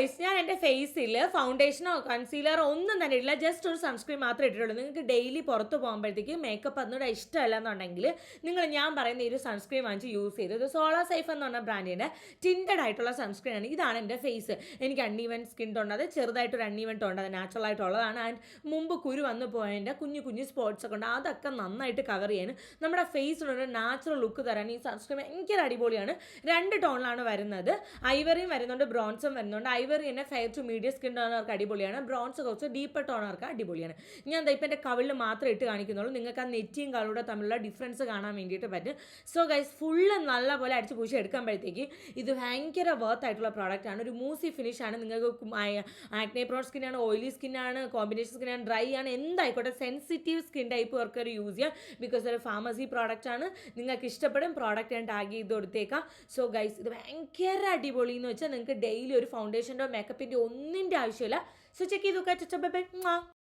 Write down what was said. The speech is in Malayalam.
ഗൈസ് ഞാൻ എന്റെ ഫേസിൽ ഫൗണ്ടേഷനോ കൺസീലറോ ഒന്നും തന്നെ ഇട്ടില്ല ജസ്റ്റ് ഒരു സൺസ്ക്രീൻ മാത്രമേ ഇട്ടിട്ടുള്ളൂ. നിങ്ങൾക്ക് ഡെയിലി പുറത്ത് പോകുമ്പോഴത്തേക്ക് മേക്കപ്പ് അതിനോട് ഇഷ്ടമല്ല എന്നുണ്ടെങ്കിൽ നിങ്ങൾ ഞാൻ പറയുന്ന ഈ ഒരു സൺസ്ക്രീൻ വാങ്ങിച്ച് യൂസ് ചെയ്തു ഇത് സോളാ സേഫ് എന്ന് പറഞ്ഞ ബ്രാൻഡിന്റെ ടിന്റഡ് ആയിട്ടുള്ള സൺസ്ക്രീൻ ആണ്. ഇതാണ് എന്റെ ഫേസ് എനിക്ക് അൺഈവൻ സ്കിൻ അത് ചെറുതായിട്ടൊരു അൺഈവൻ ടോണ്ട് അത് നാച്ചുറൽ ആയിട്ടുള്ളതാണ് ആൻഡ് മുമ്പ് കുരു വന്നു പോയതിന്റെ കുഞ്ഞു കുഞ്ഞു സ്പോട്ട്സ് ഒക്കെ ഉണ്ട്. അതൊക്കെ നന്നായിട്ട് കവർ ചെയ്യാൻ നമ്മുടെ ഫേസിനൊരു നാച്ചുറൽ ലുക്ക് തരാൻ ഈ സൺസ്ക്രീൻ ഭയങ്കര അടിപൊളിയാണ്. രണ്ട് ടോണിലാണ് വരുന്നത്. ഐവറിയും വരുന്നുണ്ട് ബ്രോൺസും വരുന്നുണ്ട്. ഐവറി തന്നെ ഫെയർ ടു മീഡിയം സ്കിൻ ടോണർക്ക് അടിപൊളിയാണ്. ബ്രോൺസ് കുറച്ച് ഡീപ്പർ ടോണർക്ക് അടിപൊളിയാണ്. ഞാൻ ഇപ്പം എന്റെ കവിളിൽ മാത്രം ഇട്ട് കാണിക്കുന്നുള്ളൂ. നിങ്ങൾക്ക് ആ നെറ്റിയും കളറുടെ തമ്മിലുള്ള ഡിഫറൻസ് കാണാൻ വേണ്ടിയിട്ട് പറ്റും. സോ ഗൈസ് ഫുള്ള് നല്ല പോലെ അടിച്ച് പൂശി എടുക്കുമ്പോഴത്തേക്ക് ഇത് ഭയങ്കര വർത്ത് ആയിട്ടുള്ള പ്രോഡക്റ്റ് ആണ്. ഒരു മൂസി ഫിനിഷ് ആണ്. നിങ്ങൾക്ക് ആക്നെ പ്രോൺ സ്കിന്നാണ് ഓയിലി സ്കിന്നാണ് കോമ്പിനേഷൻ സ്കിന്നാണ് ഡ്രൈ ആണ് എന്തായിക്കോട്ടെ സെൻസിറ്റീവ് സ്കിൻ ടൈപ്പ് ഒരു യൂസ് ചെയ്യാം. ബിക്കോസ് ഒരു ഫാർമസി ആണ്. നിങ്ങൾക്ക് ഇഷ്ടപ്പെടും പ്രോഡക്റ്റ് ഞാൻ ടാഗ് ചെയ്ത് കൊടുത്തേക്കാം. സോ ഗൈസ് ഇത് ഭയങ്കര അടിപൊളി എന്ന് വെച്ചാൽ നിങ്ങൾക്ക് ഡെയിലി ഒരു ഫൗണ്ടേഷന്റെ മേക്കപ്പിന്റെ ഒന്നിന്റെ ആവശ്യമില്ല. സോ ചെക്ക് ചെയ്ത് നോക്കാം